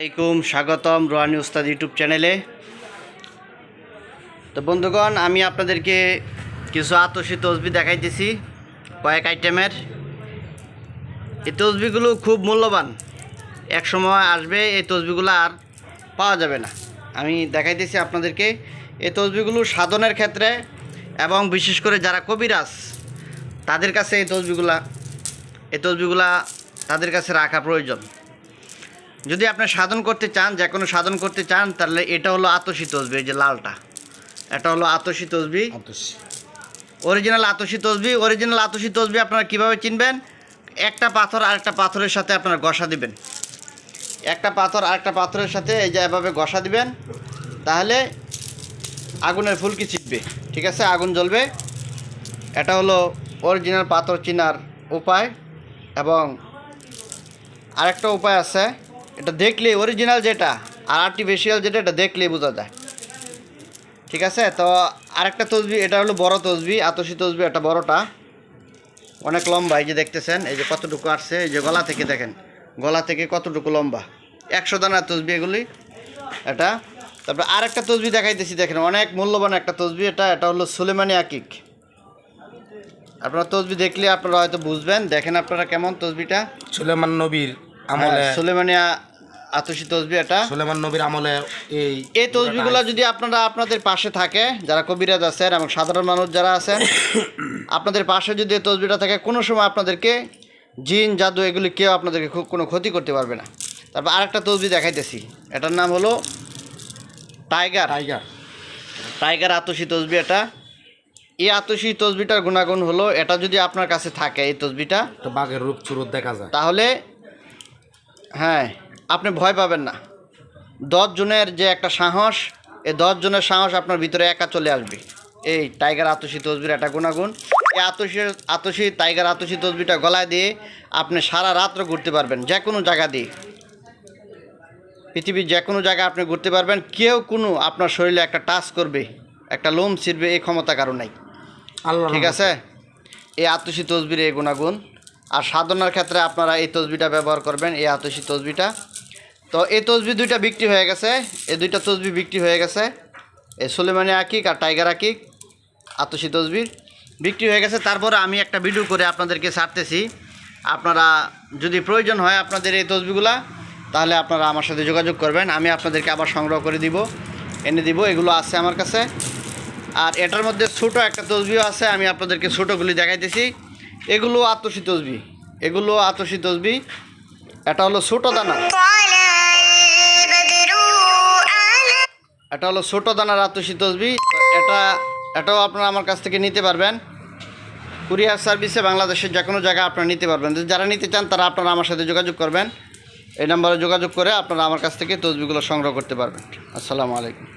আলাইকুম, স্বাগতম রোহানি উস্তাদ ইউটিউব চ্যানেলে। তো বন্ধুগণ, আমি আপনাদেরকে কিছু আতসী তসবি দেখাইতেছি, কয়েক আইটেমের। এই তসবিগুলো খুব মূল্যবান। এক সময় আসবে, এই তসবিগুলো আর পাওয়া যাবে না। আমি দেখাইতেছি আপনাদেরকে, এই তসবিগুলো সাধনের ক্ষেত্রে এবং বিশেষ করে যারা কবিরাজ, তাদের কাছে এই তসবিগুলা এই তসবিগুলা তাদের কাছে রাখা প্রয়োজন। যদি আপনি সাধন করতে চান যে কোনো সাধন করতে চান তাহলে এটা হলো আতসী তসবি এই যে লালটা। এটা হলো আতসী তসবি। অরিজিনাল আতসী তসবি অরিজিনাল আতসী তসবি আপনারা কীভাবে চিনবেন? একটা পাথর আরেকটা পাথরের সাথে আপনারা ঘষা দিবেন। একটা পাথর আরেকটা পাথরের সাথে এই যে এভাবে ঘষা দিবেন তাহলে আগুনের ফুলকি ছিটবে? ঠিক আছে আগুন জ্বলবে। এটা হলো অরিজিনাল পাথর চিনার উপায় এবং আরেকটা উপায় আছে। এটা দেখলে অরিজিনাল যেটা, আর আর্টিফিশিয়াল যেটা, এটা দেখলেই বোঝা যায়। ঠিক আছে? তো আরেকটা তসবি, এটা হলো বড় তসবি, আতসী তসবি, এটা বড়টা। অনেক লম্বা, এই যে দেখতেছেন, এই যে কতটুকু আসছে, এই যে গলা থেকে দেখেন, গলা থেকে কতটুকু লম্বা। একশো দানার তসবি এগুলি, এটা। তারপরে আরেকটা তসবি দেখাইতেছি, দেখেন, অনেক মূল্যবান একটা তসবি, এটা এটা হলো সুলেমানি আকিক। আপনারা তসবি দেখলে আপনারা হয়তো বুঝবেন, দেখেন আপনারা কেমন তসবিটা। সুলেমান নবীর আমলে হ্যাঁ, সুলেমানিয়া আতসী তসবি এটা। সুলেমান নবীর আমলে এই এই তসবিগুলো যদি আপনারা আপনাদের পাশে থাকে যারা কবিরাজ আছেন এবং সাধারণ মানুষ যারা আছেন আপনাদের পাশে যদি এই তসবিটা থাকে কোনো সময় আপনাদেরকে জিন জাদু এগুলি কেউ আপনাদেরকে খুব কোনো ক্ষতি করতে পারবে না। তারপর আরেকটা তসবি দেখাইতেছি। এটার নাম হলো টাইগার। টাইগার। টাইগার আতসী তসবি এটা। এই আতসী তসবিটার গুণাগুণ হলো এটা যদি আপনার কাছে থাকে এই তসবিটা তো বাঘের রূপ চুরুত দেখা যায়। তাহলে হ্যাঁ আপনি ভয় পাবেন না। দশ জনের যে একটা সাহস এই দশ জনের সাহস আপনার ভিতরে একা চলে আসবে। এই টাইগার আতসী তসবির একটা গুণাগুণ। এই আতসী আতসী টাইগার আতসী তসবিটা গলায় দিয়ে আপনি সারা রাত্র ঘুরতে পারবেন যে কোনো জায়গা দিয়ে। পৃথিবীর যে কোনো জায়গায় আপনি ঘুরতে পারবেন কেউ কোনো আপনার শরীরে একটা টাচ করবে একটা লোম ছিঁড়বে এই ক্ষমতা কারও নাই। আল্লাহ ঠিক আছে? এই আতসী তসবির এই গুণাগুণ। আর সাধনার ক্ষেত্রে আপনারা এই তসবিটা ব্যবহার করবেন, এই আতসী তসবিটা। তো এই তসবি দুইটা বিক্রি হয়ে গেছে, এই দুইটা তসবি বিক্রি হয়ে গেছে। এই সুলেমানি আকিক আর টাইগার আকিক, আতসী তসবির বিক্রি হয়ে গেছে। তারপরে আমি একটা ভিডিও করে আপনাদেরকে ছাড়তেছি। আপনারা যদি প্রয়োজন হয় আপনাদের এই তসবিগুলা, তাহলে আপনারা আমার সাথে যোগাযোগ করবেন। আমি আপনাদেরকে আবার সংগ্রহ করে দিব, এনে দিব, এগুলো আছে আমার কাছে। আর এটার মধ্যে ছোটো একটা তসবিও আছে, আমি আপনাদেরকে ছোটোগুলি দেখাইতেছি। এগুলো আতসী তসবি, এগুলো আতসী তসবি, এটা হলো ছোটো দানা। এটা হলো ছোটো দানার আতসী তসবি, এটা, এটাও আপনারা আমার কাছ থেকে নিতে পারবেন। কুরিয়ার সার্ভিসে বাংলাদেশের যে কোনো জায়গায় আপনারা নিতে পারবেন। যারা নিতে চান, তারা আপনারা আমার সাথে যোগাযোগ করবেন। এই নাম্বারে যোগাযোগ করে আপনারা আমার কাছ থেকে তসবিগুলো সংগ্রহ করতে পারবেন। আসসালামু আলাইকুম।